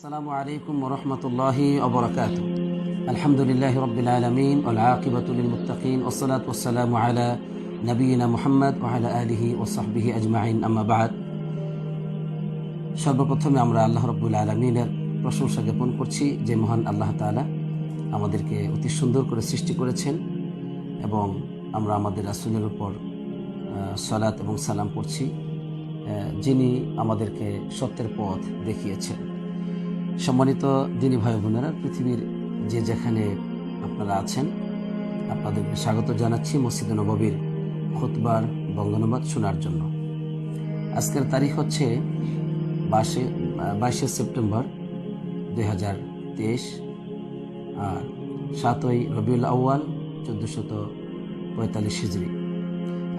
আসসালামু আলাইকুম রহমতুল্লাহি অবরাকাত আলহামদুলিল্লাহ রবিল আলমিন আল্লাহবাতুল মুতাকিন ওসলাত ওসালাম আলা নবীনা মুহাম্মদ ওহালা আলহি ওসাহবিহি আজমাইন। আমাবাদ সর্বপ্রথমে আমরা আল্লাহ রব্বুল আলমিনের প্রশংসা জ্ঞাপন করছি যে মহান আল্লাহ তালা আমাদেরকে অতি সুন্দর করে সৃষ্টি করেছেন এবং আমরা আমাদের রাসুলের উপর সালাত এবং সালাম করছি যিনি আমাদেরকে সত্যের পথ দেখিয়েছেন। সম্মানিত দিনী ভাই বোনেরা, পৃথিবীর যে যেখানে আপনারা আছেন, আপনাদেরকে স্বাগত জানাচ্ছি মসজিদ নববীর খুতবার বঙ্গানুবাদ শোনার জন্য। আজকের তারিখ হচ্ছে বাইশে বাইশে সেপ্টেম্বর দুই হাজার তেইশ, আর সাতই রবিউল আউয়াল চোদ্দশত পঁয়তাল্লিশ হিজড়ি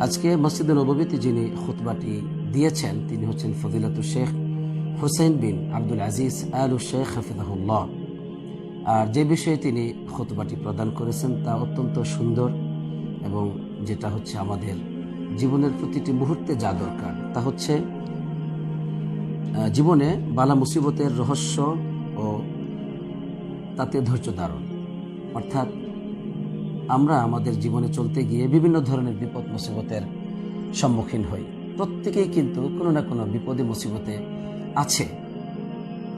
আজকে মসজিদে নববীতে যিনি খুতবাটি দিয়েছেন, তিনি হচ্ছেন ফদিলাতুল শেখ হুসেন বিন আব্দুল আজিজ আল শেখ হাফিজাহুল্লাহ। আর যে বিষয়ে তিনি খতবাটি প্রদান করেছেন তা অত্যন্ত সুন্দর এবং যেটা হচ্ছে আমাদের জীবনের প্রতিটি মুহূর্তে যা দরকার, তা হচ্ছে জীবনে বালা মুসিবতের রহস্য ও তাতে ধৈর্য ধারণ। অর্থাৎ আমরা আমাদের জীবনে চলতে গিয়ে বিভিন্ন ধরনের বিপদ মুসিবতের সম্মুখীন হই। প্রত্যেকেই কিন্তু কোনো না কোনো বিপদে মুসিবতে আছে।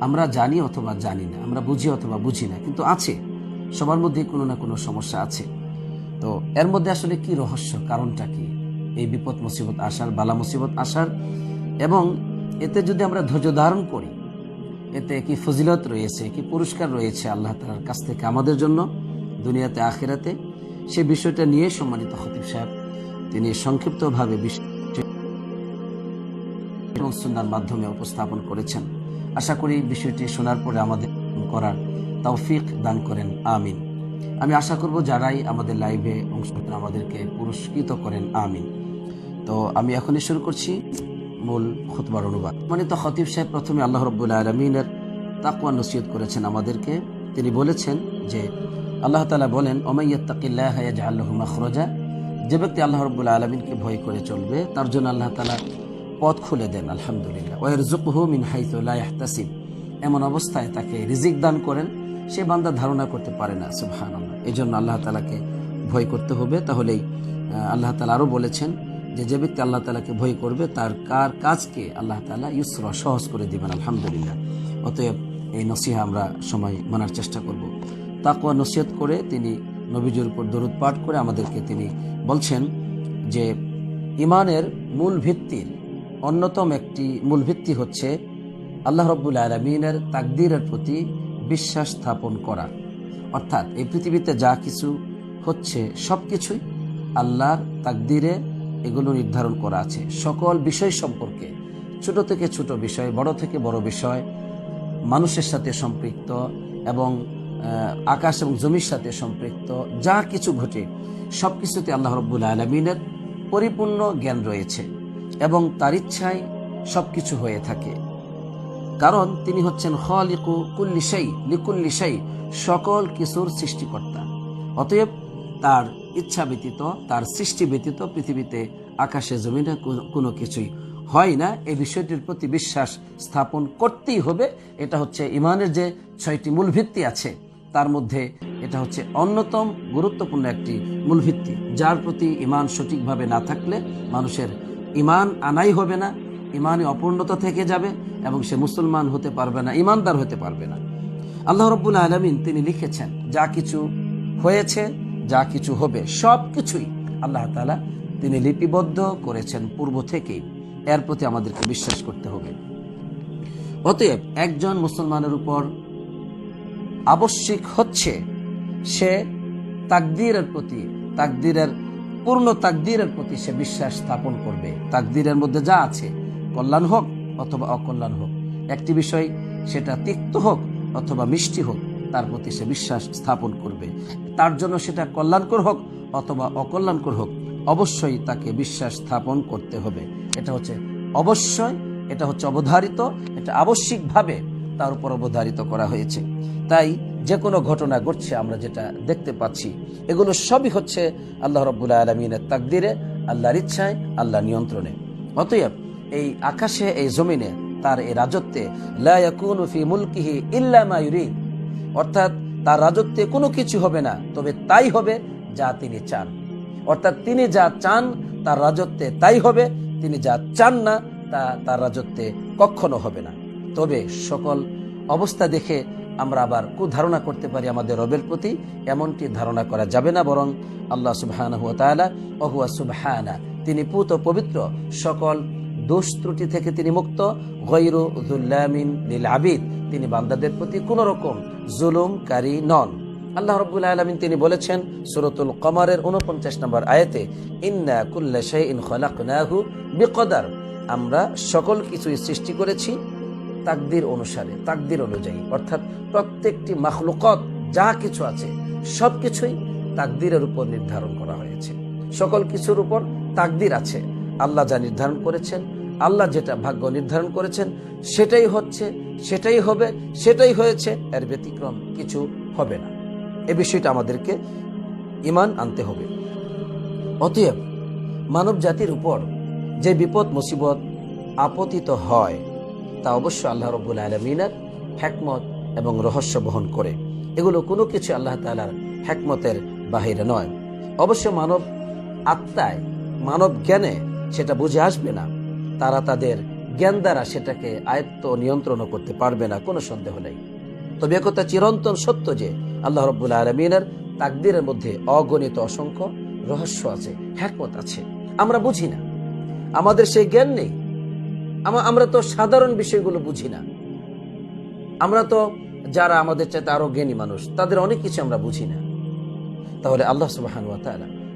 আমরা জানি অথবা জানি না, আমরা বুঝি অথবা বুঝি না, কিন্তু আছে। সবার মধ্যে কোনো না কোনো সমস্যা আছে। তো এর মধ্যে আসলে কি রহস্য, কারণটা কি? এই বিপদ মুসিবত আসার, বালা মুসিবত আসার, এবং এতে যদি আমরা ধৈর্য ধারণ করি, এতে কি ফজিলত রয়েছে, কি পুরস্কার রয়েছে আল্লাহ তালার কাছ থেকে আমাদের জন্য, দুনিয়াতে, আখেরাতে, সে বিষয়টা নিয়ে সম্মানিত খতিব সাহেব, তিনি সংক্ষিপ্তভাবে বিষয় এবং সুন্নার মাধ্যমে উপস্থাপন করেছেন। আশা করি বিষয়টি শোনার পরে আমাদের করার তৌফিক দান করেন। আমিন। আমি আশা করব যারাই আমাদের লাইভে অংশগ্রহণ আমাদেরকে পুরস্কৃত করেন। আমিন। তো আমি এখনই শুরু করছি মূল খুতবার অনুবাদ। মানে তো খতিব সাহেব, প্রথমে আল্লাহ রব্বুল আলমিনের তাকুয়া নসিহত করেছেন আমাদেরকে। তিনি বলেছেন যে আল্লাহ তালা বলেন ওমাইয়াত্তাকিল্লাহ আল্লাহ মাখরজা যে ব্যক্তি আল্লাহ রব্বুল আলমিনকে ভয় করে চলবে, তার জন্য আল্লাহ তালা পথ খুলে দেন, আলহামদুলিল্লাহ। ওয়ের জুকহু মিন এমন অবস্থায় তাকে রিজিক দান করেন, সে বান্দা ধারণা করতে পারে না সুবহান এই জন্য আল্লাহ তালাকে ভয় করতে হবে। তাহলেই আল্লাহ তালা আরও বলেছেন যে যে ব্যক্তি আল্লাহ তালাকে ভয় করবে, তার কার কাজকে আল্লাহ তালা ইউসরা, সহজ করে দিবেন, আলহামদুলিল্লাহ। অতএব এই নসিহা আমরা সময় মানার চেষ্টা করব। তাকুয়া নসিহত করে তিনি নবীজুর উপর দরুদ পাঠ করে আমাদেরকে তিনি বলছেন যে ইমানের মূল ভিত্তির অন্যতম একটি মূল ভিত্তি হচ্ছে আল্লাহ রব্বুল আলমিনের তাকদিরের প্রতি বিশ্বাস স্থাপন করা। অর্থাৎ এই পৃথিবীতে যা কিছু হচ্ছে সব কিছুই আল্লাহর তাকদিরে এগুলো নির্ধারণ করা আছে। সকল বিষয় সম্পর্কে, ছোট থেকে ছোট বিষয়, বড় থেকে বড় বিষয়, মানুষের সাথে সম্পৃক্ত এবং আকাশ এবং জমির সাথে সম্পৃক্ত, যা কিছু ঘটে সব কিছুতে আল্লাহ রব্বুল আলমিনের পরিপূর্ণ জ্ঞান রয়েছে। এবং তার ইচ্ছায় সব কিছু হয়ে থাকে। কারণ তিনি হচ্ছেন খলিকু কুল্লিশাই লিকুল্লিশাই সকল কিছুর সৃষ্টিকর্তা। অতএব তার ইচ্ছা ব্যতীত, তার সৃষ্টি ব্যতীত পৃথিবীতে আকাশে জমিনে কোনো- কিছুই হয় না। এই বিষয়টির প্রতি বিশ্বাস স্থাপন করতেই হবে। এটা হচ্ছে ইমানের যে ছয়টি মূল ভিত্তি আছে, তার মধ্যে এটা হচ্ছে অন্যতম গুরুত্বপূর্ণ একটি মূল ভিত্তি যার প্রতি ইমান সঠিকভাবে না থাকলে মানুষের ইমান আনাই হবে না ইমানে অপূর্ণতা থেকে যাবে এবং সে মুসলমান হতে পারবে না ইমানদার হতে পারবে না। আল্লাহ রব্বুল আলমিন তিনি লিখেছেন, যা কিছু হয়েছে, যা কিছু হবে সব কিছুই আল্লাহ তালা তিনি লিপিবদ্ধ করেছেন পূর্ব থেকেই। এর প্রতি আমাদেরকে বিশ্বাস করতে হবে। অতএব একজন মুসলমানের উপর আবশ্যিক হচ্ছে সে তাকদিরের প্রতি, তাকদীরের পূর্ণ তাকদিরের প্রতি সে বিশ্বাস স্থাপন করবে। তাকদিরের মধ্যে যা আছে, কল্যাণ হোক অথবা অকল্যাণ হোক। একটি বিষয় সেটা তিক্ত হোক অথবা মিষ্টি হোক, তার প্রতি সে বিশ্বাস স্থাপন করবে। তার জন্য সেটা কল্যাণকর হোক অথবা অকল্যাণকর হোক, অবশ্যই তাকে বিশ্বাস স্থাপন করতে হবে। এটা হচ্ছে অবশ্যই এটা হচ্ছে অবধারিত, এটা আবশ্যিকভাবে তার উপর অবধারিত করা হয়েছে। তাই যে কোনো ঘটনা ঘটছে, আমরা যেটা দেখতে পাচ্ছি, এগুলো সবই হচ্ছে আল্লাহ রব্বুল্লাহ আলমিনের তাকদিরে, আল্লাহর ইচ্ছায় আল্লাহ নিয়ন্ত্রণে। অতএব এই আকাশে, এই জমিনে তার এই রাজত্বে মুলকিহি অর্থাৎ তার রাজত্বে কোনো কিছু হবে না, তবে তাই হবে যা তিনি চান। অর্থাৎ তিনি যা চান, তার রাজত্বে তাই হবে, তিনি যা চান না, তা তার রাজত্বে কখনো হবে না। তবে সকল অবস্থা দেখে আমরা আবার কুধারণা করতে পারি আমাদের রবের প্রতি। এমনটি ধারণা করা যাবে না বরং আল্লাহ সুবহান অহুয়া সুবহানা, তিনি পুত পবিত্র, সকল দোষ ত্রুটি থেকে তিনি মুক্ত। গৈরু জুল্লামিন লিল আবিদ, তিনি বান্দাদের প্রতি কোন রকম জুলুমকারী নন। আল্লাহ রব্বুল আলমিন তিনি বলেছেন সুরতুল কমারের উনপঞ্চাশ নম্বর আয়াতে, ইন্না কুল্লা শাইইন খলাকনাহু বিকদার আমরা সকল কিছুই সৃষ্টি করেছি তাকদির অনুসারে, তাকদির অনুযায়ী। অর্থাৎ প্রত্যেকটি মাখলুকত যা কিছু আছে সব কিছুই তাকদিরের উপর নির্ধারণ করা হয়েছে। সকল কিছুর উপর তাকদির আছে। আল্লাহ যা নির্ধারণ করেছেন, আল্লাহ যেটা ভাগ্য নির্ধারণ করেছেন, সেটাই হচ্ছে, সেটাই হবে, সেটাই হয়েছে, এর ব্যতিক্রম কিছু হবে না। এ বিষয়টা আমাদেরকে ইমান আনতে হবে। অতএব মানব জাতির উপর যে বিপদ, মুসিবত আপতিত হয় তা অবশ্য আল্লাহ রব্বুল আলমিনের হ্যাকমত এবং রহস্য বহন করে। এগুলো কোনো কিছু আল্লাহ তালার হ্যাকমতের বাহিরে নয়। অবশ্য মানব আত্মায়, মানব জ্ঞানে সেটা বুঝে আসবে না। তারা তাদের জ্ঞান দ্বারা সেটাকে আয়ত্ত নিয়ন্ত্রণ করতে পারবে না, কোনো সন্দেহ নেই। তবে একথা চিরন্তন সত্য যে আল্লাহ রব্বুল আলমিনের তাকদিরের মধ্যে অগণিত অসংখ্য রহস্য আছে হ্যাকমত আছে। আমরা বুঝি না। আমাদের সেই জ্ঞান নেই। আমরা তো সাধারণ বিষয়গুলো বুঝি না। আমরা তো যারা আমাদের চাইতে আরও জ্ঞানী মানুষ, তাদের অনেক কিছু আমরা বুঝি না। তাহলে আল্লাহ সুবাহান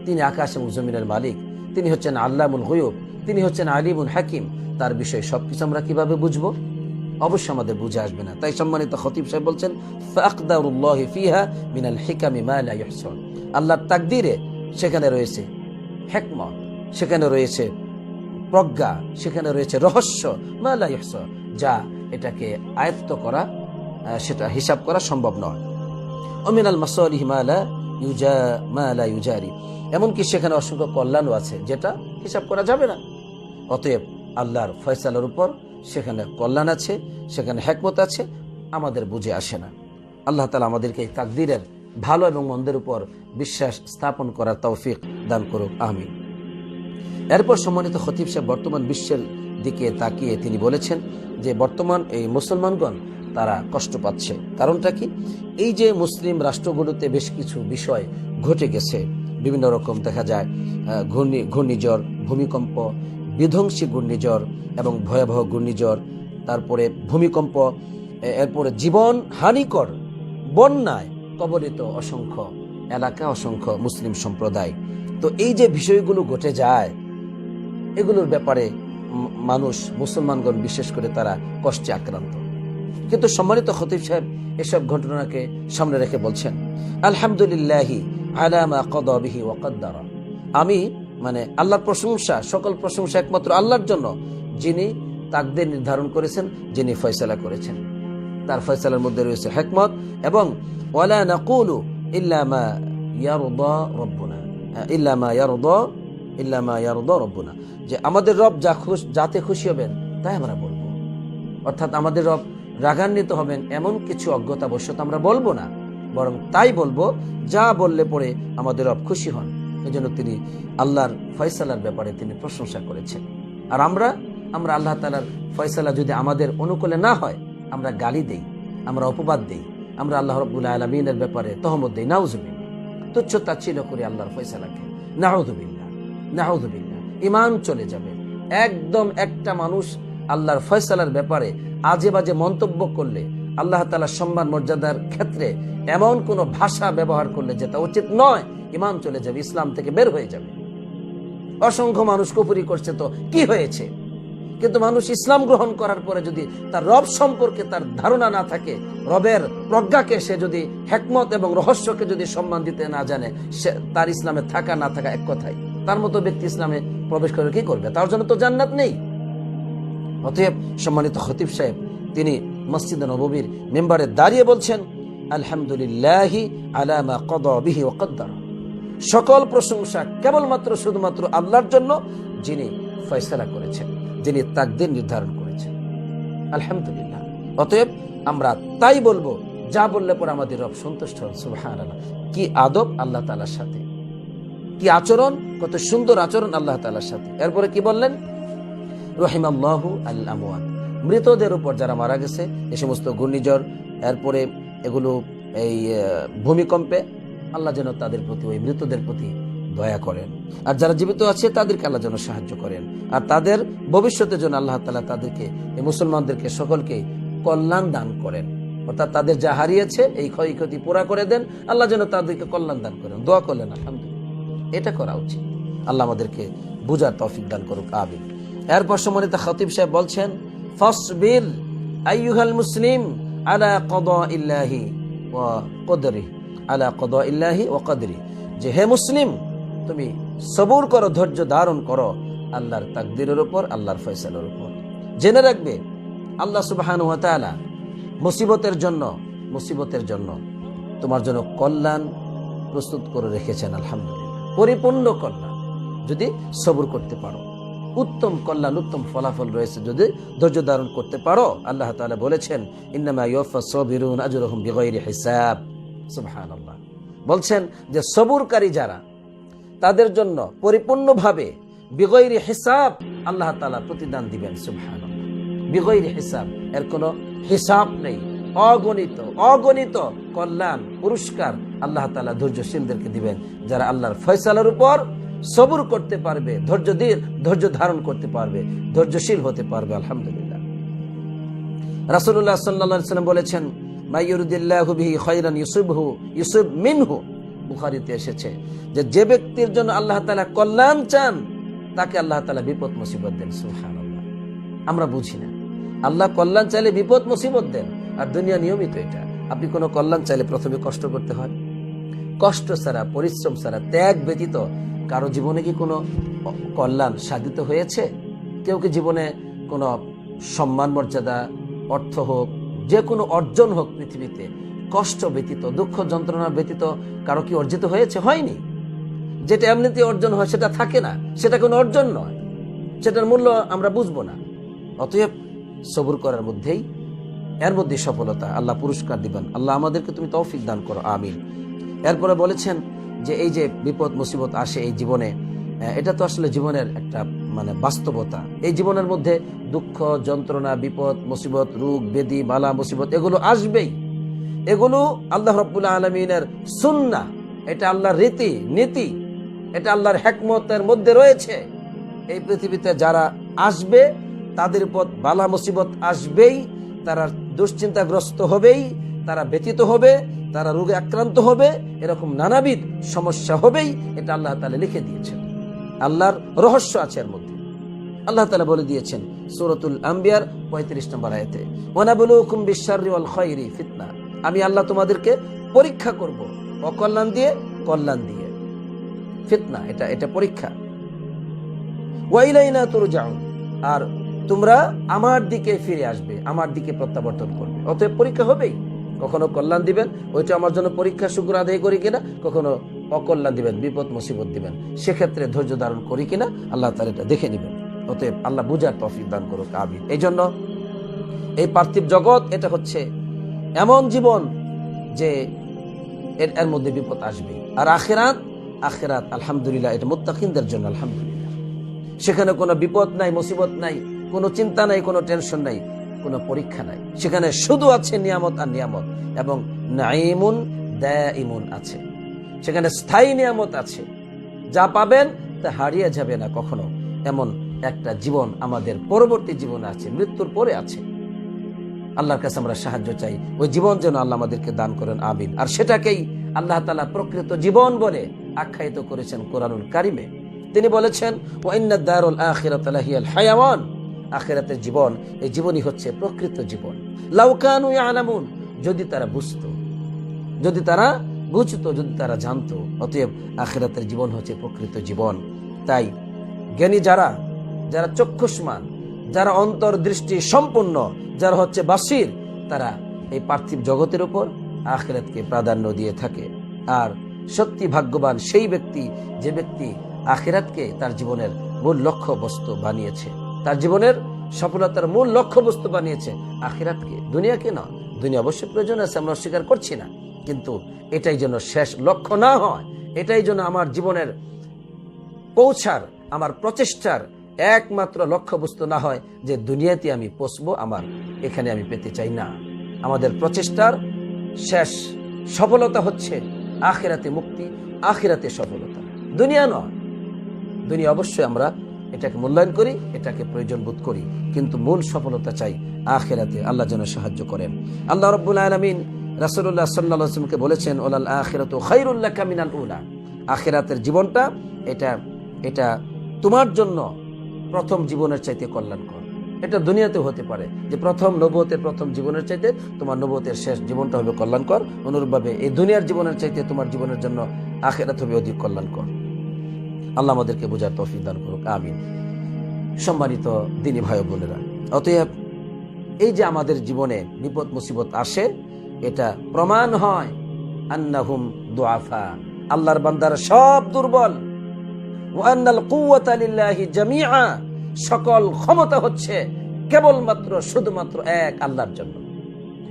তিনি আকাশ এবং জমিনের মালিক, তিনি হচ্ছেন আল্লামুল গয়ুব, তিনি হচ্ছেন আলিমুল হাকিম, তার বিষয়ে সবকিছু আমরা কীভাবে বুঝব? অবশ্যই আমাদের বুঝে আসবে না। তাই সম্মানিত খতিব সাহেব বলছেন, ফাকদারুল্লাহি ফিহা মিনাল আল্লাহর তাকদিরে সেখানে রয়েছে হেকমত, সেখানে রয়েছে প্রজ্ঞা, সেখানে রয়েছে রহস্য, মা লা যা এটাকে আয়ত্ত করা সেটা হিসাব করা সম্ভব নয়। অমিনাল মাসালিহি মা লা ইউজা, মা লা ইউজারি। এমনকি সেখানে অসংখ্য কল্যাণও আছে, যেটা হিসাব করা যাবে না। অতএব আল্লাহর ফয়সালার উপর সেখানে কল্যাণ আছে, সেখানে হেকমত আছে, আমাদের বুঝে আসে না। আল্লাহ তালা আমাদেরকে এই তাকদিরের ভালো এবং মন্দের উপর বিশ্বাস স্থাপন করার তৌফিক দান করুক আহমিন এরপর সম্মানিত খতিব সাহেব বর্তমান বিশ্বের দিকে তাকিয়ে তিনি বলেছেন যে বর্তমান এই মুসলমানগণ তারা কষ্ট পাচ্ছে। কারণটা কি? এই যে মুসলিম রাষ্ট্রগুলোতে বেশ কিছু বিষয় ঘটে গেছে। বিভিন্ন রকম দেখা যায় ঘূর্ণি, ঘূর্ণিঝড়, ভূমিকম্প, বিধ্বংসী ঘূর্ণিঝড় এবং ভয়াবহ ঘূর্ণিঝড়, তারপরে ভূমিকম্প এরপরে জীবন হানিকর, বন্যায় কবলিত অসংখ্য এলাকা, অসংখ্য মুসলিম সম্প্রদায়। তো এই যে বিষয়গুলো ঘটে যায়, এগুলোর ব্যাপারে মানুষ, মুসলমানগণ বিশেষ করে তারা কষ্টে আক্রান্ত। কিন্তু সম্মানিত খতিব সাহেব এসব ঘটনাকে সামনে রেখে বলছেন, আলহামদুলিল্লাহি আলামা কদবিহি আমি মানে আল্লাহর প্রশংসা, সকল প্রশংসা একমাত্র আল্লাহর জন্য, যিনি তাকদের নির্ধারণ করেছেন, যিনি ফয়সালা করেছেন। তার ফয়সালার মধ্যে রয়েছে হেকমত এবং, ওয়ালা নাকুলু ইল্লামা ইয়ারদা রব্বুনা। ইল্লামা ইয়ারদা ইল্লামা ইয়ারদা রব্বুনা। যে আমাদের রব যা খুশ যাতে খুশি হবেন, তাই আমরা বলব। অর্থাৎ আমাদের রব রাগান্বিত হবেন, এমন কিছু অজ্ঞতা বশ্যতা আমরা বলব না। বরং তাই বলব, যা বললে পরে আমাদের রব খুশি হন। এজন্য তিনি আল্লাহর ফয়সালার ব্যাপারে তিনি প্রশংসা করেছেন। আর আমরা আমরা আল্লাহ তালার ফয়সালা যদি আমাদের অনুকূলে না হয়, আমরা গালি দেই, আমরা অপবাদ দেই, আমরা আল্লাহ রব্বুল্লাহ আলমিনের ব্যাপারে তহমদ দিই নাউজুবিল্লা তুচ্ছ ছিল করি আল্লাহর ফয়সালাকে। নাহদুবিল্লা নাহদুবিল্লা ইমান চলে যাবে। একদম একটা মানুষ আল্লাহর ফয়সালার ব্যাপারে আজে বাজে মন্তব্য করলে আল্লাহ তালার সম্মান মর্যাদার ক্ষেত্রে এমন কোন ভাষা ব্যবহার করলে যেটা উচিত নয় ইমান চলে যাবে, ইসলাম থেকে বের হয়ে যাবে। অসংখ্য মানুষ কুপুরি করছে তো কি হয়েছে? কিন্তু মানুষ ইসলাম গ্রহণ করার পরে যদি তার রব সম্পর্কে তার ধারণা না থাকে, রবের প্রজ্ঞাকে সে যদি, হেকমত এবং রহস্যকে যদি সম্মান দিতে না জানে, সে তার ইসলামে থাকা না থাকা এক কথাই। তার মতো ব্যক্তি ইসলামে প্রবেশ করে কি করবে? তার জন্য তো জান্নাত নেই। অতএব সম্মানিত খতিব সাহেব, তিনি মসজিদ নবীর মেম্বারে দাঁড়িয়ে বলছেন, আলহামদুলিল্লাহ সকল প্রশংসা কেবলমাত্র শুধুমাত্র আল্লাহর জন্য যিনি ফয়সলা করেছেন। যিনি তাকদের নির্ধারণ করেছেন। আলহামদুলিল্লাহ। অতএব আমরা তাই বলব, যা বললে পর আমাদের রব সন্তুষ্ট হন সুবহান কি আদব আল্লাহ তালার সাথে? কি আচরণ? কত সুন্দর আচরণ আল্লাহ তালার সাথে। এরপরে কি বললেন? রহিমাল্লাহু আল্লাহ মৃতদের উপর যারা মারা গেছে, এ সমস্ত ঘূর্ণিঝড়, এরপরে এগুলো এই ভূমিকম্পে, আল্লাহ যেন তাদের প্রতি, ওই মৃতদের প্রতি দয়া করেন। আর যারা জীবিত আছে, তাদেরকে আল্লাহ যেন সাহায্য করেন। আর তাদের ভবিষ্যতের জন্য আল্লাহ তালা তাদেরকে, এই মুসলমানদেরকে সকলকে কল্যাণ দান করেন। অর্থাৎ তাদের যা হারিয়েছে, এই ক্ষয়ক্ষতি পুরা করে দেন। আল্লাহ যেন তাদেরকে কল্যাণ দান করেন। দোয়া করলেন, আলহামদুলিল্লাহ। এটা করা উচিত। আল্লাহ আমাদেরকে বুঝার তৌফিক দান করুক আবিন এরপর সম্মানিত খতিব সাহেব বলছেন, ফসবির আইয়ুহাল মুসলিম আলা কদা ইল্লাহি ও কদরি আলা কদা ইল্লাহি ও কদরি যে হে মুসলিম তুমি সবুর করো, ধৈর্য ধারণ করো আল্লাহর তাকদিরের উপর, আল্লাহর ফয়সালের উপর। জেনে রাখবে, আল্লাহ সুবহান ওয়া মুসিবতের জন্য মুসিবতের জন্য তোমার জন্য কল্যাণ প্রস্তুত করে রেখেছেন, আলহামদুলিল্লাহ। পরিপূর্ণ কল্যাণ, যদি সবর করতে পারো। উত্তম কল্যাণ, উত্তম ফলাফল রয়েছে যদি ধৈর্য ধারণ করতে পারো, আল্লাহ তাআলা বলেছেন, ইন্নামা বলছেন যে সবুরকারী যারা তাদের জন্য পরিপূর্ণভাবে বিগৈরি হিসাব আল্লাহ তালা প্রতিদান দিবেন, সুবহানাল্লাহ। বিগৈরি হিসাব, এর কোনো হিসাব নেই। অগণিত অগণিত কল্যাণ, পুরস্কার আল্লাহ তাআলা ধৈর্যশীলদেরকে দিবেন, যারা আল্লাহর ফয়সালার উপর সবুর করতে পারবে, ধৈর্য দিয়ে ধৈর্য ধারণ করতে পারবে, ধৈর্যশীল হতে পারবে, আলহামদুলিল্লাহ। রাসূলুল্লাহ সাল্লাল্লাহু আলাইহি সাল্লাম বলেছেন, মাইয়ুরিদিল্লাহু বিহি খায়রান ইউসিবহু, ইউসিব মিনহু। বুখারীতে এসেছে যে যে ব্যক্তির জন্য আল্লাহ তালা কল্যাণ চান, তাকে আল্লাহ তালা বিপদ মুসিবত দেন, সুবহানাল্লাহ। আমরা বুঝি না। আল্লাহ কল্যাণ চাইলে বিপদ মুসিবত দেন, আর দুনিয়া নিয়মিত এটা। আপনি কোনো কল্যাণ চাইলে প্রথমে কষ্ট করতে হয়। কষ্ট ছাড়া, পরিশ্রম ছাড়া, ত্যাগ ব্যতীত কারও জীবনে কি কোনো কল্যাণ সাধিত হয়েছে? কেউ কি জীবনে কোনো সম্মান মর্যাদা, অর্থ হোক যে কোনো অর্জন হোক পৃথিবীতে কষ্ট ব্যতীত, দুঃখ যন্ত্রণা ব্যতীত কারও কি অর্জিত হয়েছে? হয়নি। যেটা এমনিতে অর্জন হয়, সেটা থাকে না। সেটা কোনো অর্জন নয়। সেটার মূল্য আমরা বুঝব না। অতএব সবুর করার মধ্যেই, এর মধ্যে সফলতা আল্লাহ পুরস্কার দিবেন। আল্লাহ আমাদেরকে তুমি তৌফিক দান করো, আমিন। এরপরে বলেছেন যে এই যে বিপদ, মুসিবত আসে এই জীবনে এটা তো আসলে জীবনের একটা মানে বাস্তবতা। এই জীবনের মধ্যে দুঃখ, যন্ত্রণা, বিপদ, মুসিবত, রোগ, বেদি, বালা, মুসিবত, এগুলো আসবেই। এগুলো আল্লাহ রব্বুল্লাহ আলমিনের সুন্না এটা আল্লাহর রীতি, নীতি, এটা আল্লাহর হেকমতের মধ্যে রয়েছে। এই পৃথিবীতে যারা আসবে, তাদের উপর বালা মুসিবত আসবেই, তারা দুশ্চিন্তাগ্রস্ত হবেই, তারা ব্যতীত হবে, তারা রোগে আক্রান্ত হবে, এরকম নানাবিধ সমস্যা হবেই, এটা আল্লাহ তালা লিখে দিয়েছেন। আল্লাহর রহস্য আছে এর মধ্যে। আল্লাহ তালা বলে দিয়েছেন সুরতুল আম্বিয়ার পঁয়ত্রিশ নম্বর আয়তে ওয়ানাবুলুকুম বিশারি ওয়াল খায়রি ফিতনা। আমি আল্লাহ তোমাদেরকে পরীক্ষা করব। অকল্যাণ দিয়ে, কল্যাণ দিয়ে। ফিতনা, এটা এটা পরীক্ষা। ওয়াইলাইনা তুরজাউন। আর তোমরা আমার দিকে ফিরে আসবে, আমার দিকে প্রত্যাবর্তন করবে। অতএব পরীক্ষা হবেই। কখনো কল্যাণ দিবেন, ওইটা আমার জন্য পরীক্ষা শুক্র আদায় করি কিনা, কখনো অকল্যাণ দিবেন, বিপদ, মুসিবত দিবেন। সেক্ষেত্রে ধৈর্য ধারণ করি কিনা, আল্লাহ তার এটা দেখে নেবেন। অতএব আল্লাহ বুঝার তফিক দান করুক আবির এই জন্য এই পার্থিব জগৎ, এটা হচ্ছে এমন জীবন যে এর মধ্যে বিপদ আসবে। আর আখেরাত আখেরাত, আলহামদুলিল্লাহ, এটা মুত্তাকিনদের জন্য, আলহামদুলিল্লাহ। সেখানে কোনো বিপদ নাই, মুসিবত নাই, কোনো চিন্তা নাই, কোনো টেনশন নাই, কোনো পরীক্ষা নাই। সেখানে শুধু আছে নিয়ামত আর নিয়ামত, এবং নাইমুন দাইমুন আছে। সেখানে স্থায়ী নিয়ামত আছে। যা পাবেন, তা হারিয়ে যাবে না কখনো। এমন একটা জীবন আমাদের পরবর্তী জীবন আছে, মৃত্যুর পরে আছে। আল্লাহর কাছে আমরা সাহায্য চাই। ওই জীবন যেন আল্লাহ আমাদেরকে দান করেন, আমিন। আর সেটাকেই আল্লাহ তালা প্রকৃত জীবন বলে আখ্যায়িত করেছেন কোরআনুল কারিমে। তিনি বলেছেন ওয়াইন্না দারুল আখিরাত লাহিয়াল হায়াওয়ান। আখিরাতের জীবন, এই জীবনই হচ্ছে প্রকৃত জীবন। লাউকানু ইয়ালামুন, যদি তারা বুঝতো, যদি তারা বুঝতো, যদি তারা জানতো, অতএব আখিরাতের জীবন হচ্ছে প্রকৃত জীবন। তাই জ্ঞানী যারা যারা চক্ষুষ্মান যারা অন্তর্দৃষ্টি সম্পূর্ণ, যারা হচ্ছে বাসির, তারা এই পার্থিব জগতের উপর আখেরাতকে প্রাধান্য দিয়ে থাকে। আর সত্যি ভাগ্যবান সেই ব্যক্তি, যে ব্যক্তি আখেরাতকে তার জীবনের মূল লক্ষ্য বস্তু বানিয়েছে। তার জীবনের সফলতার মূল লক্ষ্য বস্তু বানিয়েছে আখেরাতকে। দুনিয়াকে না, দুনিয়া অবশ্যই প্রয়োজন আছে, আমরা অস্বীকার করছি না। কিন্তু এটাই যেন শেষ লক্ষ্য না হয়, এটাই যেন আমার জীবনের পৌঁছার, আমার প্রচেষ্টার একমাত্র লক্ষ্যবস্তু না হয় যে দুনিয়াতে আমি পৌঁছবো, আমার এখানে আমি পেতে চাই না। আমাদের প্রচেষ্টার শেষ সফলতা হচ্ছে আখিরাতে মুক্তি, আখিরাতে সফলতা। দুনিয়া নয়। দুনিয়া অবশ্যই আমরা এটাকে মূল্যায়ন করি, এটাকে প্রয়োজন বোধ করি, কিন্তু মূল সফলতা চাই আখেরাতে। আল্লাহ যেন সাহায্য করেন। আল্লাহ রব্বুল আলমিন রাসুল্লাহ সাল্লামকে বলেছেন, ওলাল আখেরাত খাইরুল্লাহ কামিনাল উলা। আখেরাতের জীবনটা এটা এটা তোমার জন্য প্রথম জীবনের চাইতে কল্যাণকর। এটা দুনিয়াতে হতে পারে যে প্রথম নবতের প্রথম জীবনের চাইতে তোমার নবতের শেষ জীবনটা হবে কল্যাণকর। অনুরূপভাবে এই দুনিয়ার জীবনের চাইতে তোমার জীবনের জন্য আখেরাত হবে অধিক কল্যাণকর। আল্লাহ আমাদেরকে বোঝার তৌফিক দান করুক। আমিন। সম্মানিত দিনী ভাই বোনেরা, অতএব এই যে আমাদের জীবনে বিপদ মুসিবত আসে, এটা প্রমাণ হয় আন্নাহুম দুআফা। আল্লাহর বান্দার সব দুর্বল। সকল ক্ষমতা হচ্ছে কেবলমাত্র, শুধুমাত্র এক, আল্লাহর জন্য।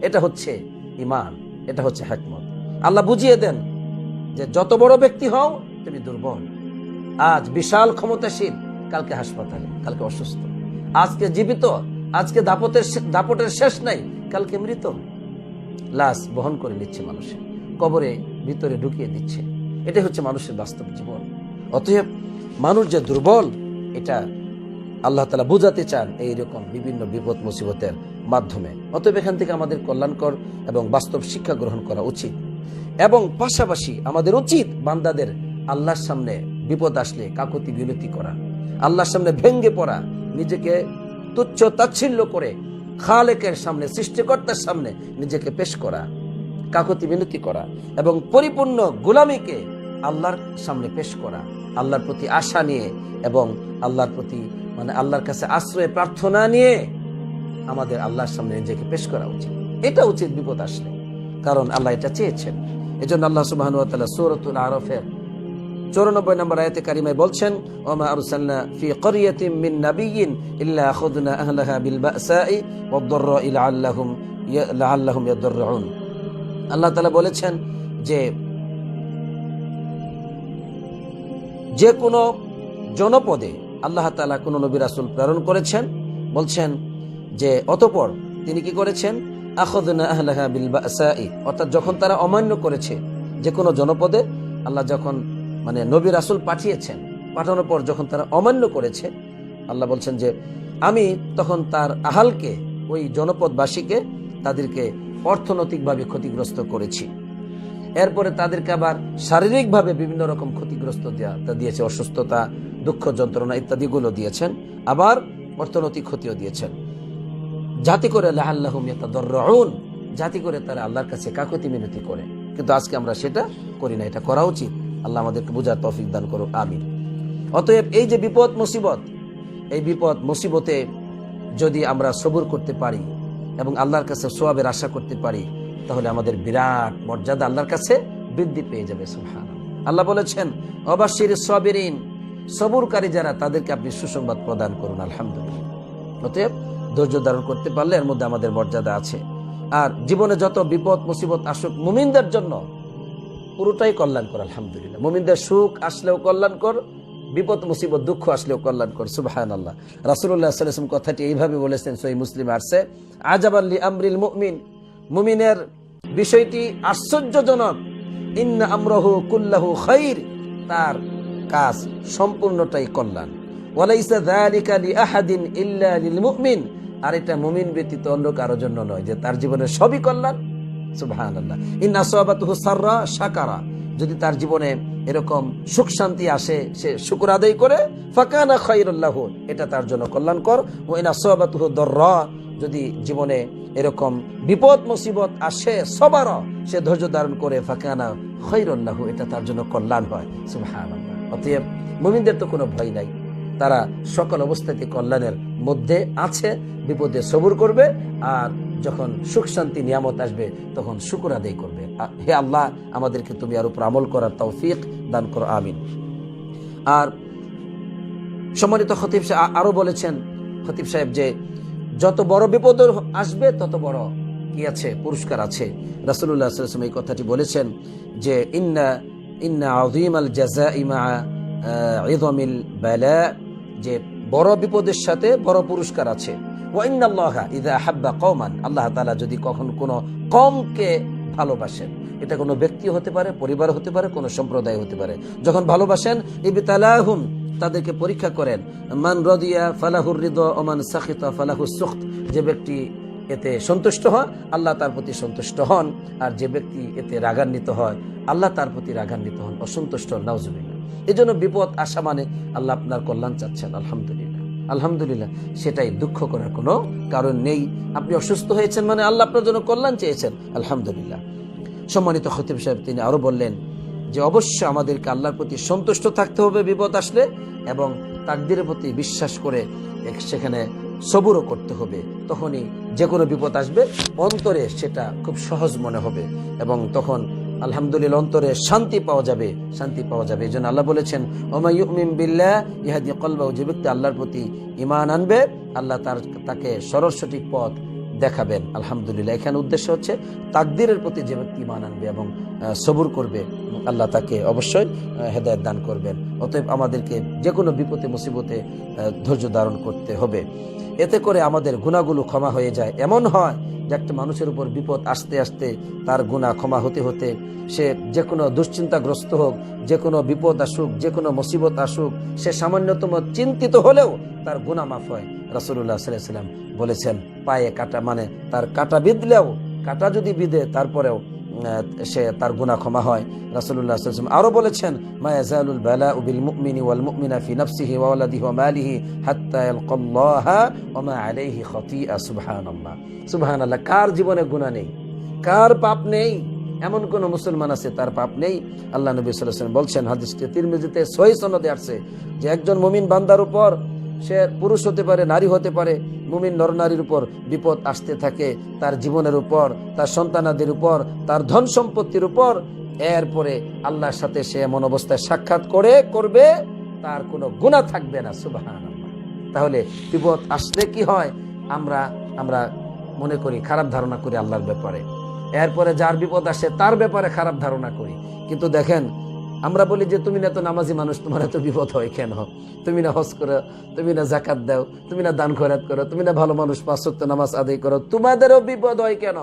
এটা হচ্ছে ইমান এটা হচ্ছে হেকমত। আল্লাহ বুঝিয়ে দেন যে যত বড় ব্যক্তি হও, তুমি দুর্বল। আজ বিশাল ক্ষমতাশীল, কালকে হাসপাতালে, কালকে অসুস্থ। আজকে জীবিত, আজকে দাপতের শে- দাপটের শেষ নাই, কালকে মৃত। লাশ বহন করে নিচ্ছে মানুষের কবরে ভিতরে ঢুকিয়ে দিচ্ছে। এটাই হচ্ছে মানুষের বাস্তব জীবন। অতএব মানুষ যে দুর্বল, এটা আল্লাহ তালা বুঝাতে চান এইরকম বিভিন্ন বিপদ মুসিবতের মাধ্যমে। অতএব এখান থেকে আমাদের কল্যাণকর এবং বাস্তব শিক্ষা গ্রহণ করা উচিত। এবং পাশাপাশি আমাদের উচিত বান্দাদের আল্লাহর সামনে বিপদ আসলে কাকতি বিনতি করা, আল্লাহর সামনে ভেঙ্গে পড়া, নিজেকে তুচ্ছ তাচ্ছিল্য করে খালেকের সামনে, সৃষ্টিকর্তার সামনে নিজেকে পেশ করা, কাকতি বিনতি করা এবং পরিপূর্ণ গোলামীকে আল্লাহর সামনে পেশ করা। আল্লাহর প্রতি আশা নিয়ে এবং আল্লাহর প্রতি মানে আল্লাহর কাছে আশ্রয়, প্রার্থনা নিয়ে আমাদের আল্লাহর সামনে নিজেকে পেশ করা উচিত। এটা উচিত বিপদ আসলে, কারণ আল্লাহ এটা চেয়েছেন। এজন্য আল্লাহ সুবাহ সৌরতুল আরফের চৌরানব্বই নম্বর আয়াতে কারিমায় বলছেন, ওমা আরসালনা ফি ক্বরিয়াতিম মিন নাবিয়্যিন ইল্লা আহলাহা বিল বাসাই ওয়াদ-দাররাই লাআল্লাহুম ইয়া- লাআল্লাহুম ইয়াদররুন আল্লাহ তাআলা বলেছেন যে যে কোনো জনপদে আল্লাহ তালা কোনো নবী রাসূল প্রেরণ করেছেন, বলছেন যে অতপর তিনি কি করেছেন? অর্থাৎ যখন তারা অমান্য করেছে যে কোনো জনপদে, আল্লাহ যখন মানে নবী রাসুল পাঠিয়েছেন, পাঠানোর পর যখন তারা অমান্য করেছে, আল্লাহ বলছেন যে আমি তখন তার আহালকে, ওই জনপদবাসীকে তাদেরকে অর্থনৈতিকভাবে ক্ষতিগ্রস্ত করেছি। এরপরে তাদেরকে আবার শারীরিকভাবে বিভিন্ন রকম ক্ষতিগ্রস্ত দেয়া- দিয়েছে, অসুস্থতা, দুঃখ যন্ত্রণা ইত্যাদিগুলো দিয়েছেন, আবার অর্থনৈতিক ক্ষতিও দিয়েছেন। জাতি করে লাহাল্লাহুম ইয়াতাদররুন জাতি করে তারা আল্লাহর কাছে কাকতি মিনতি করে। কিন্তু আজকে আমরা সেটা করি না, এটা করা উচিত। আল্লাহ আমাদেরকে বোঝার তৌফিক দান করুক, আমিন। অতএব এই যে বিপদ, মুসিবত, এই বিপদ, মুসিবতে যদি আমরা সবুর করতে পারি এবং আল্লাহর কাছে সোয়াবের আশা করতে পারি তাহলে আমাদের বিরাট মর্যাদা আল্লাহর কাছে বৃদ্ধি পেয়ে যাবে সুবহান আল্লাহ বলেছেন অবাশির সবেরিন, সবুরকারী যারা, তাদেরকে আপনি সুসংবাদ প্রদান করুন, আলহামদুলিল্লাহ। অতএব ধৈর্য ধারণ করতে পারলে এর মধ্যে আমাদের মর্যাদা আছে। আর জীবনে যত বিপদ, মুসিবত আসুক, মুমিনদের জন্য পুরোটাই কল্যাণকর আলহামদুলিল্লাহ। মুমিনদের সুখ আসলেও কল্যাণকর, বিপদ, মুসিবত, দুঃখ আসলেও কল্যাণকর সুবাহান আল্লাহ রাসুল্লাহ কথাটি এইভাবে বলেছেন সই মুসলিম আসছে আজাবাল্লি আমরিল মুমিন। মুমিনের বিষয়টি আশ্চর্যজনক। ইন্না আমরহু কুল্লাহু খাইর, তার কাজ সম্পূর্ণটাই কল্যাণ। আর এটা মুমিন ব্যতীত অন্য কারোর জন্য নয় যে তার জীবনে সবই কল্যাণ। যদি তার জীবনে এরকম সুখ শান্তি আসে, সে শুকুর আদায় করে, ফাকানা খাইরুল্লাহ এটা তার জন্য কল্যাণকর। ও ইনা সাবাতুহু দররা যদি জীবনে এরকম বিপদ, মুসিবত আসে সবার সে ধৈর্য ধারণ করে, ফাঁকানা খৈরুল্লাহ এটা তার জন্য কল্যাণ হয়। সুবহানাল্লাহ। অতএব মুমিনদের তো কোনো ভয় নাই। তারা সকল অবস্থাতে কল্যাণের মধ্যে আছে, বিপদে সবুর করবে, আর যখন সুখ, শান্তি, নিয়ামত আসবে, তখন শুকুর আদায় করবে। হে আল্লাহ, আমাদেরকে তুমি আর উপর আমল করার তৌফিক দান করো, আমিন। আর সম্মানিত খতিব সাহেব আ- আরও বলেছেন, খতিব সাহেব যে যত বড় বিপদ আসবে, তত বড় কি আছে? পুরস্কার আছে। রাসুল্লাহ সাল্লাম এই কথাটি বলেছেন যে, ইন্না ইন্না আজিম আল জাজা ইমা ইদমিল বেলা যে বড় বিপদের সাথে বড় পুরস্কার আছে। ওয়াইনাল্লাহ ইদা হাব্বা কমান আল্লাহ তালা যদি কখন কোনো কমকে ভালোবাসেন। এটা কোনো ব্যক্তি হতে পারে, পরিবার হতে পারে, কোনো সম্প্রদায় হতে পারে। যখন ভালোবাসেন, ইবতালাহুম, তাদেরকে পরীক্ষা করেন। মান রদিয়া ফালাহুর হৃদ ওমান সাখিতা ফালাহুর সুখত। যে ব্যক্তি এতে সন্তুষ্ট হয়, আল্লাহ তার প্রতি সন্তুষ্ট হন। আর যে ব্যক্তি এতে রাগান্বিত হয়, আল্লাহ তার প্রতি রাগান্বিত হন। অসন্তুষ্ট, নাউজুবিল্লাহ। এই জন্য বিপদ আসা মানে আল্লাহ আপনার কল্যাণ চাচ্ছেন, আলহামদুলিল্লাহ। আলহামদুলিল্লাহ, সেটাই দুঃখ করার কোনো কারণ নেই। আপনি অসুস্থ হয়েছেন মানে আল্লাহ আপনার জন্য কল্যাণ চেয়েছেন। আলহামদুলিল্লাহ। সম্মানিত খতিব সাহেব, তিনি আরও বললেন যে অবশ্য আমাদেরকে আল্লাহর প্রতি সন্তুষ্ট থাকতে হবে বিপদ আসলে এবং তাকদিরের প্রতি বিশ্বাস করে সেখানে সবুরও করতে হবে। তখনই যে কোনো বিপদ আসবে, অন্তরে সেটা খুব সহজ মনে হবে এবং তখন আলহামদুলিল্লাহ, অন্তরে শান্তি পাওয়া যাবে, শান্তি পাওয়া যাবে। এই জন্য আল্লাহ বলেছেন ওমায়ুমিন বিল্লাহ, ইহাদি কলবাউ যে ব্যক্তি আল্লাহর প্রতি ইমান আনবে, আল্লাহ তার, তাকে সরল সঠিক পথ দেখাবেন। আলহামদুলিল্লাহ, এখানে উদ্দেশ্য হচ্ছে, তাকদিরের প্রতি যে ব্যক্তি ইমান আনবে এবং সবুর করবে আল্লাহ তাকে অবশ্যই হেদায়ত দান করবেন। অতএব আমাদেরকে যে কোনো বিপদে, মুসিবতে ধৈর্য ধারণ করতে হবে। এতে করে আমাদের গুণাগুলো ক্ষমা হয়ে যায়। এমন হয় যে একটা মানুষের উপর বিপদ আসতে আসতে তার গুণা ক্ষমা হতে হতে সে যে কোনো দুশ্চিন্তাগ্রস্ত হোক, যে কোনো বিপদ আসুক, যে কোনো মুসিবত আসুক, সে সামান্যতম চিন্তিত হলেও তার গুণা মাফ হয়। রাসুল্লাহ সাল্লাম বলেছেন, পায়ে কাটা মানে তার কাটা বিঁধলেও, কাটা যদি বিঁধে তারপরেও সে তার গুনাহ ক্ষমা হয়। রাসূলুল্লাহ সাল্লাল্লাহু আলাইহি আরও বলেছেন, মা ইয়াজালুল বালাউ বিল মুমিনি ওয়াল ওয়া মা কার জীবনে গুনাহ নেই? কার পাপ নেই? এমন কোন মুসলমান আছে, তার পাপ নেই? আল্লাহ নবী সাল্লাল্লাহু আলাইহি ওয়াসাল্লাম বলছেন, হাদিসটি তিরমিজিতে সহিহ সনদে আসছে যে একজন মুমিন বান্দার উপর সে পুরুষ হতে পারে, নারী হতে পারে, মুমিন নরনারীর উপর বিপদ আসতে থাকে, তার জীবনের উপর, তার সন্তানাদের উপর, তার ধন সম্পত্তির উপর। এরপরে আল্লাহর সাথে সে এমন অবস্থায় সাক্ষাৎ করে, করবে, তার কোনো গুণা থাকবে না সুবাহান তাহলে বিপদ আসলে কি হয়? আমরা আমরা মনে করি, খারাপ ধারণা করি আল্লাহর ব্যাপারে। এরপরে যার বিপদ আসে, তার ব্যাপারে খারাপ ধারণা করি। কিন্তু দেখেন আমরা বলি যে, তুমি না তো নামাজি মানুষ, তোমার এত বিপদ হয় কেন? তুমি না হজ করো, তুমি না জাকাত দাও, তুমি না দান খয়রাত করো, তুমি না ভালো মানুষ, পাঁচ ওয়াক্ত নামাজ আদায় করো, তোমাদেরও বিপদ হয় কেন?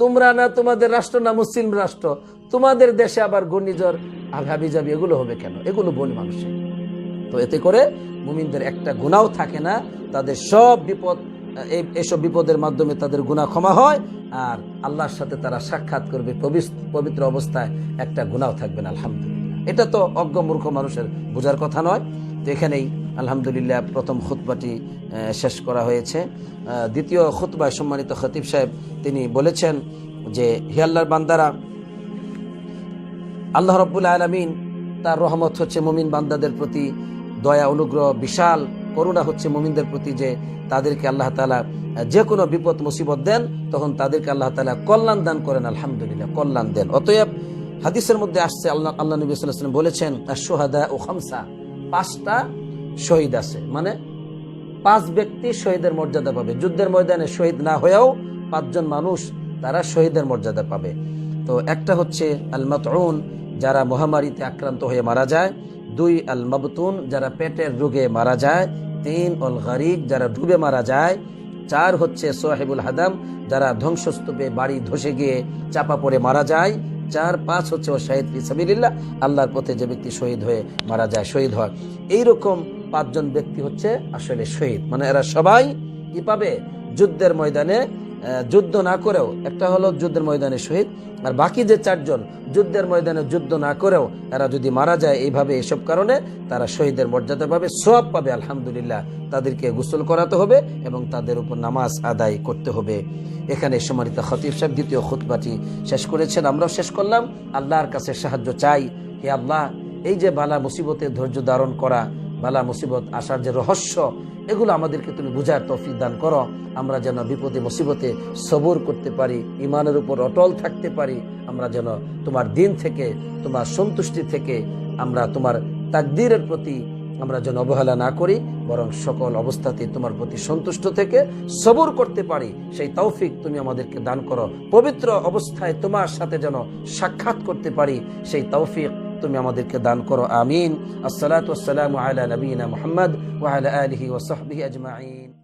তোমরা না তোমাদের রাষ্ট্র না মুসলিম রাষ্ট্র, তোমাদের দেশে আবার ঘূর্ণিঝড় আঘাবি যাবি এগুলো হবে কেন? এগুলো বলি মানুষের। তো এতে করে মুমিনদের একটা গুণাও থাকে না, তাদের সব বিপদ এই এসব বিপদের মাধ্যমে তাদের গুণা ক্ষমা হয় আর আল্লাহর সাথে তারা সাক্ষাৎ করবে পবিত্র অবস্থায় একটা গুণাও থাকবে না, আলহামদুলিল্লাহ। এটা তো অজ্ঞ মূর্খ মানুষের বোঝার কথা নয়। তো এখানেই আলহামদুলিল্লাহ প্রথম খুতবাটি শেষ করা হয়েছে। দ্বিতীয় খুতবায় সম্মানিত খতিব সাহেব, তিনি বলেছেন যে, হে আল্লাহর বান্দারা, আল্লাহ রব্বুল আলমিন তার রহমত হচ্ছে মুমিন বান্দাদের প্রতি দয়া, অনুগ্রহ, বিশাল করুণা হচ্ছে মুমিনদের প্রতি যে তাদেরকে আল্লাহ তালা যে কোনো বিপদ, মুসিবত দেন, তখন তাদেরকে আল্লাহ তালা কল্যাণ দান করেন, আলহামদুলিল্লাহ, কল্যাণ দেন। অতএব হাদিসের মধ্যে আসছে, আল্লাহ আল্লাহ নবী সাল্লাম বলেছেন সোহাদা ও খামসা পাঁচটা শহীদ আছে। মানে পাঁচ ব্যক্তি শহীদের মর্যাদা পাবে। যুদ্ধের ময়দানে শহীদ না হয়েও পাঁচজন মানুষ তারা শহীদের মর্যাদা পাবে। তো একটা হচ্ছে আল মাতউন যারা মহামারীতে আক্রান্ত হয়ে মারা যায়। দুই আল মাবতুন যারা পেটের রোগে মারা যায়, তিন অল গরিব যারা ডুবে মারা যায়, চার হচ্ছে সোহেবুল হাদাম যারা ধ্বংসস্তূপে বাড়ি ধসে গিয়ে চাপা পড়ে মারা যায়, চার, পাঁচ হচ্ছে ও শাহিদ ফিসাবিল্লাহ আল্লাহর পথে যে ব্যক্তি শহীদ হয়ে মারা যায়, শহীদ হয়। এইরকম পাঁচজন ব্যক্তি হচ্ছে আসলে শহীদ। মানে এরা সবাই কি পাবে? যুদ্ধের ময়দানে যুদ্ধ না করেও, একটা হলো যুদ্ধের ময়দানে শহীদ, আর বাকি যে চারজন যুদ্ধের ময়দানে যুদ্ধ না করেও, এরা যদি মারা যায় এইভাবে এসব কারণে, তারা শহীদের মর্যাদা পাবে সব পাবে, আলহামদুলিল্লাহ। তাদেরকে গোসল করাতে হবে এবং তাদের উপর নামাজ আদায় করতে হবে। এখানে সম্মানিত খতিব সাহেব দ্বিতীয় খুতবাটি শেষ করেছেন, আমরাও শেষ করলাম। আল্লাহর কাছে সাহায্য চাই। হে আল্লাহ, এই যে বালা মুসিবতে ধৈর্য ধারণ করা বালা মুসিবত আসার যে রহস্য, এগুলো আমাদেরকে তুমি বুঝার তফি দান করো। আমরা যেন বিপদে, মুসিবতে সবর করতে পারি ইমানের উপর অটল থাকতে পারি। আমরা যেন তোমার দিন থেকে, তোমার সন্তুষ্টি থেকে, আমরা তোমার তাকদিরের প্রতি আমরা যেন অবহেলা না করি, বরং সকল অবস্থাতে তোমার প্রতি সন্তুষ্ট থেকে সবর করতে পারি। সেই তৌফিক তুমি আমাদেরকে দান করো। পবিত্র অবস্থায় তোমার সাথে যেন সাক্ষাৎ করতে পারি। সেই তৌফিক তুমি আমাদেরকে দান করো আমিন আসসালাতু আসসালামু আলা নবীনা মুহাম্মদ ওয়া আলা আলিহি ওয়া সাহবিহি আজমাইন